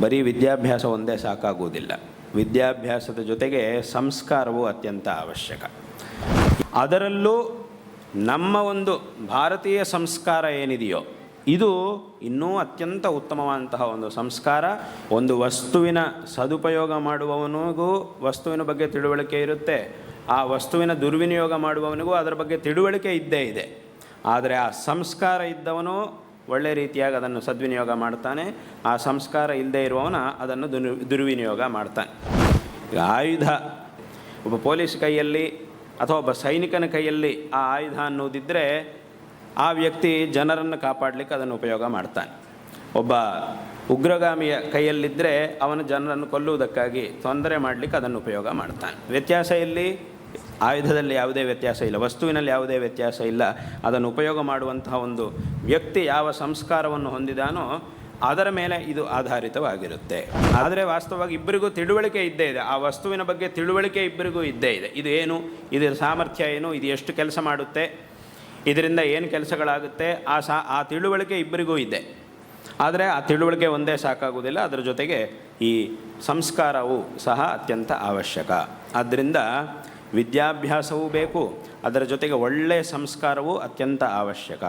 ಬರೀ ವಿದ್ಯಾಭ್ಯಾಸ ಒಂದೇ ಸಾಕಾಗುವುದಿಲ್ಲ ವಿದ್ಯಾಭ್ಯಾಸದ ಜೊತೆಗೆ ಸಂಸ್ಕಾರವು ಅತ್ಯಂತ ಅವಶ್ಯಕ. ಅದರಲ್ಲೂ ನಮ್ಮ ಒಂದು ಭಾರತೀಯ ಸಂಸ್ಕಾರ ಏನಿದೆಯೋ, ಇದು ಇನ್ನೂ ಅತ್ಯಂತ ಉತ್ತಮವಾದಂತಹ ಒಂದು ಸಂಸ್ಕಾರ. ಒಂದು ವಸ್ತುವಿನ ಸದುಪಯೋಗ ಮಾಡುವವನಿಗೂ ವಸ್ತುವಿನ ಬಗ್ಗೆ ತಿಳುವಳಿಕೆ ಇರುತ್ತೆ. ಆ ವಸ್ತುವಿನ ದುರ್ವಿನಿಯೋಗ ಮಾಡುವವನಿಗೂ ಅದರ ಬಗ್ಗೆ ತಿಳುವಳಿಕೆ ಇದ್ದೇ ಇದೆ. ಆದರೆ ಆ ಸಂಸ್ಕಾರ ಇದ್ದವನು ಒಳ್ಳೆ ರೀತಿಯಾಗಿ ಅದನ್ನು ಸದ್ವಿನಿಯೋಗ ಮಾಡ್ತಾನೆ. ಆ ಸಂಸ್ಕಾರ ಇಲ್ಲದೆ ಇರುವವನ ಅದನ್ನು ದುರ್ ದುರ್ವಿನಿಯೋಗ ಮಾಡ್ತಾನೆ. ಆಯುಧ, ಒಬ್ಬ ಪೊಲೀಸ್ ಕೈಯಲ್ಲಿ ಅಥವಾ ಒಬ್ಬ ಸೈನಿಕನ ಕೈಯಲ್ಲಿ ಆ ಆಯುಧ ಅನ್ನೋದಿದ್ದರೆ ಆ ವ್ಯಕ್ತಿ ಜನರನ್ನು ಕಾಪಾಡಲಿಕ್ಕೆ ಅದನ್ನು ಉಪಯೋಗ ಮಾಡ್ತಾನೆ. ಒಬ್ಬ ಉಗ್ರಗಾಮಿಯ ಕೈಯಲ್ಲಿದ್ದರೆ ಅವನು ಜನರನ್ನು ಕೊಲ್ಲುವುದಕ್ಕಾಗಿ ತೊಂದರೆ ಮಾಡಲಿಕ್ಕೆ ಅದನ್ನು ಉಪಯೋಗ ಮಾಡ್ತಾನೆ. ವ್ಯತ್ಯಾಸ ಇಲ್ಲಿ ಆಯುಧದಲ್ಲಿ ಯಾವುದೇ ವ್ಯತ್ಯಾಸ ಇಲ್ಲ, ವಸ್ತುವಿನಲ್ಲಿ ಯಾವುದೇ ವ್ಯತ್ಯಾಸ ಇಲ್ಲ. ಅದನ್ನು ಉಪಯೋಗ ಮಾಡುವಂತಹ ಒಂದು ವ್ಯಕ್ತಿ ಯಾವ ಸಂಸ್ಕಾರವನ್ನು ಹೊಂದಿದಾನೋ ಅದರ ಮೇಲೆ ಇದು ಆಧಾರಿತವಾಗಿರುತ್ತೆ. ಆದರೆ ವಾಸ್ತವವಾಗಿ ಇಬ್ಬರಿಗೂ ತಿಳುವಳಿಕೆ ಇದ್ದೇ ಇದೆ. ಆ ವಸ್ತುವಿನ ಬಗ್ಗೆ ತಿಳುವಳಿಕೆ ಇಬ್ಬರಿಗೂ ಇದ್ದೇ ಇದೆ. ಇದು ಏನು? ಇದರ ಸಾಮರ್ಥ್ಯ ಏನು? ಇದು ಎಷ್ಟು ಕೆಲಸ ಮಾಡುತ್ತೆ? ಇದರಿಂದ ಏನು ಕೆಲಸಗಳಾಗುತ್ತೆ? ಆ ಸಾ, ಆ ತಿಳುವಳಿಕೆ ಇಬ್ಬರಿಗೂ ಇದೆ. ಆದರೆ ಆ ತಿಳುವಳಿಕೆ ಒಂದೇ ಸಾಕಾಗುವುದಿಲ್ಲ. ಅದರ ಜೊತೆಗೆ ಈ ಸಂಸ್ಕಾರವು ಸಹ ಅತ್ಯಂತ ಅವಶ್ಯಕ. ಆದ್ದರಿಂದ ವಿದ್ಯಾಭ್ಯಾಸವೂ ಬೇಕು. ಅದರ ಜೊತೆಗೆ ಒಳ್ಳೆಯ ಸಂಸ್ಕಾರವೂ ಅತ್ಯಂತ ಅವಶ್ಯಕ.